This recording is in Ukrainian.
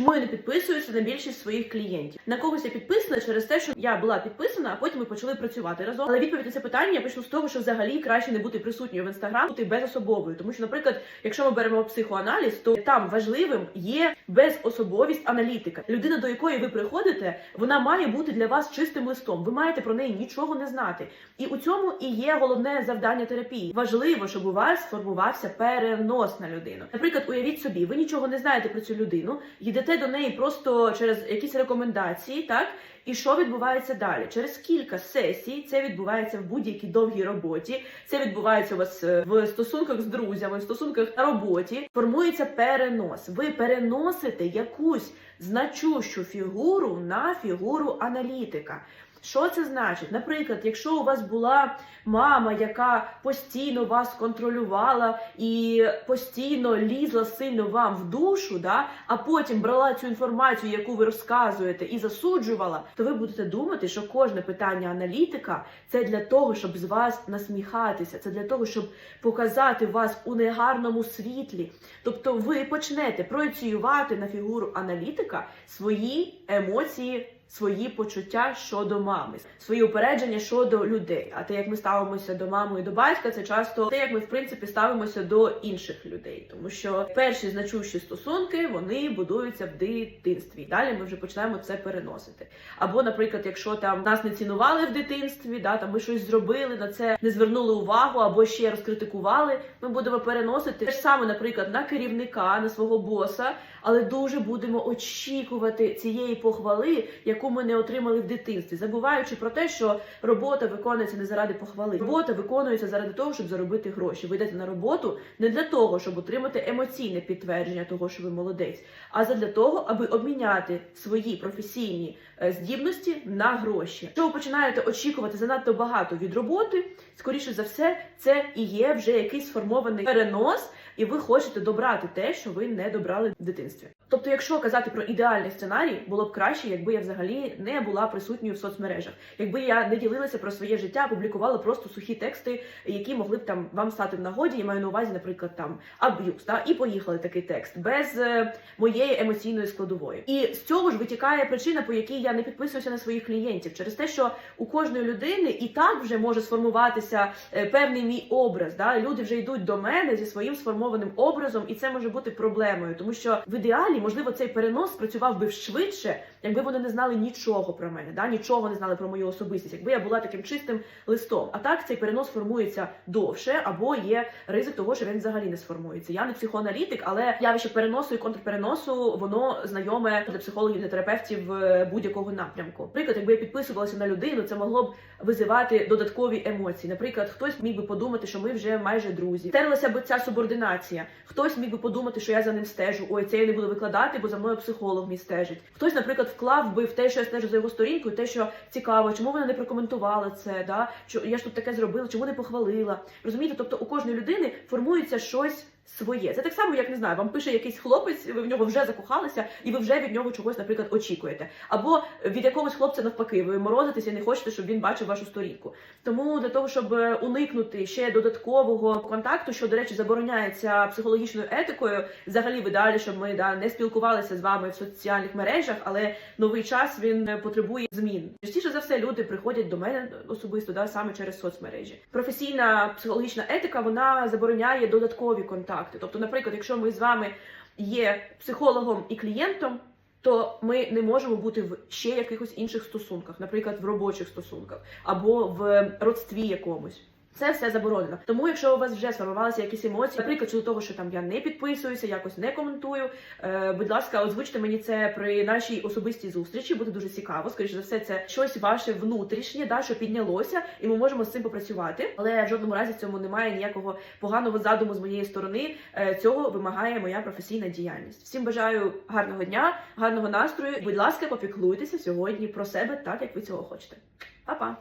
Чому я не підписуюся на більшість своїх клієнтів? На когось я підписана через те, що я була підписана, а потім ми почали працювати разом. Але відповідь на це питання я почну з того, що взагалі краще не бути присутньою в інстаграм, бути безособовою. Тому що, наприклад, якщо ми беремо психоаналіз, то там важливим є безособовість аналітика. Людина, до якої ви приходите, вона має бути для вас чистим листом. Ви маєте про неї нічого не знати. І у цьому і є головне завдання терапії. Важливо, щоб у вас сформувався перенос на людину. Наприклад, уявіть собі, ви нічого не знаєте про цю людину, йдете до неї просто через якісь рекомендації, так і що відбувається далі? Через кілька сесій це відбувається в будь-якій довгій роботі. Це відбувається у вас е, в стосунках з друзями, в стосунках на роботі. Формується перенос. Ви переносите якусь значущу фігуру на фігуру аналітика. Що це значить? Наприклад, якщо у вас була мама, яка постійно вас контролювала і постійно лізла сильно вам в душу, да, а потім брала цю інформацію, яку ви розказуєте, і засуджувала, то ви будете думати, що кожне питання аналітика це для того, щоб з вас насміхатися, це для того, щоб показати вас у негарному світлі. Тобто ви почнете проєціювати на фігуру аналітика свої емоції свої почуття щодо мами, свої упередження щодо людей. А те, як ми ставимося до мами і до батька, це часто те, як ми в принципі ставимося до інших людей, тому що перші значущі стосунки вони будуються в дитинстві. Далі ми вже починаємо це переносити. Або, наприклад, якщо там нас не цінували в дитинстві, да там ми щось зробили, на це не звернули увагу або ще розкритикували. Ми будемо переносити те ж саме, наприклад, на керівника, на свого боса, але дуже будемо очікувати цієї похвали, яку ми не отримали в дитинстві, забуваючи про те, що робота виконується не заради похвали. Робота виконується заради того, щоб заробити гроші. Ви йдете на роботу не для того, щоб отримати емоційне підтвердження того, що ви молодець, а задля того, аби обміняти свої професійні е, здібності на гроші. Якщо ви починаєте очікувати занадто багато від роботи, скоріше за все, це і є вже якийсь сформований перенос, і ви хочете добрати те, що ви не добрали в дитинстві. Тобто, якщо казати про ідеальний сценарій, було б краще, якби я взагалі не була присутньою в соцмережах, якби я не ділилася про своє життя, публікувала просто сухі тексти, які могли б там вам стати в нагоді. Я маю на увазі, наприклад, там аб'юз, та і поїхали такий текст без е, моєї емоційної складової. І з цього ж витікає причина, по якій я не підписуюся на своїх клієнтів, через те, що у кожної людини і так вже може сформуватися е, певний мій образ. Да? Люди вже йдуть до мене зі своїм сформованим образом, і це може бути проблемою, тому що в ідеалі, можливо, цей перенос працював би швидше, якби вони не знали нічого про мене, да? нічого не знали про мою особистість, якби я була таким чистим листом. А так цей перенос формується довше, або є ризик того, що він взагалі не сформується. Я не психоаналітик, але явище переносу і контрпереносу воно знайоме для психологів, для терапевтів е, будь-якого напрямку. Наприклад, якби я підписувалася на людину, це могло б визивати додаткові емоції. Наприклад, хтось міг би подумати, що ми вже майже друзі. Терлася б ця субординація. Хтось міг би подумати, що я за ним стежу. Ой, це я не буду викладати, бо за мною психолог мій стежить. Хтось, наприклад, вклав би в те, що я стежу за його сторінкою, те, що цікаво, чому вона не прокоментувала це, да що я ж тут таке зробила, чому не похвалила. Розумієте, тобто у кожної людини формується щось. Своє це так само, як не знаю, вам пише якийсь хлопець, ви в нього вже закохалися, і ви вже від нього чогось, наприклад, очікуєте. Або від якогось хлопця навпаки, ви морозитеся і не хочете, щоб він бачив вашу сторінку. Тому для того, щоб е, уникнути ще додаткового контакту, що до речі забороняється психологічною етикою, взагалі в ідеалі, щоб ми да не спілкувалися з вами в соціальних мережах, але новий час він е, потребує змін. Частіше за все люди приходять до мене особисто, да саме через соцмережі. Професійна психологічна етика вона забороняє додаткові контакти. Тобто, наприклад, якщо ми з вами є психологом і клієнтом. То ми не можемо бути в ще якихось інших стосунках, наприклад, в робочих стосунках або в родстві якомусь. Це все заборонено. Тому, якщо у вас вже сформувалися якісь емоції, наприклад, щодо того, що там я не підписуюся, якось не коментую. Е, будь ласка, озвучте мені це при нашій особистій зустрічі. Буде дуже цікаво. Скоріше за все, це щось ваше внутрішнє, да, що піднялося, і ми можемо з цим попрацювати. Але в жодному разі в цьому немає ніякого поганого задуму з моєї сторони. Е, цього вимагає моя професійна діяльність. Всім бажаю гарного дня, гарного настрою. Будь ласка, попіклуйтеся сьогодні про себе, так як ви цього хочете. Па-па!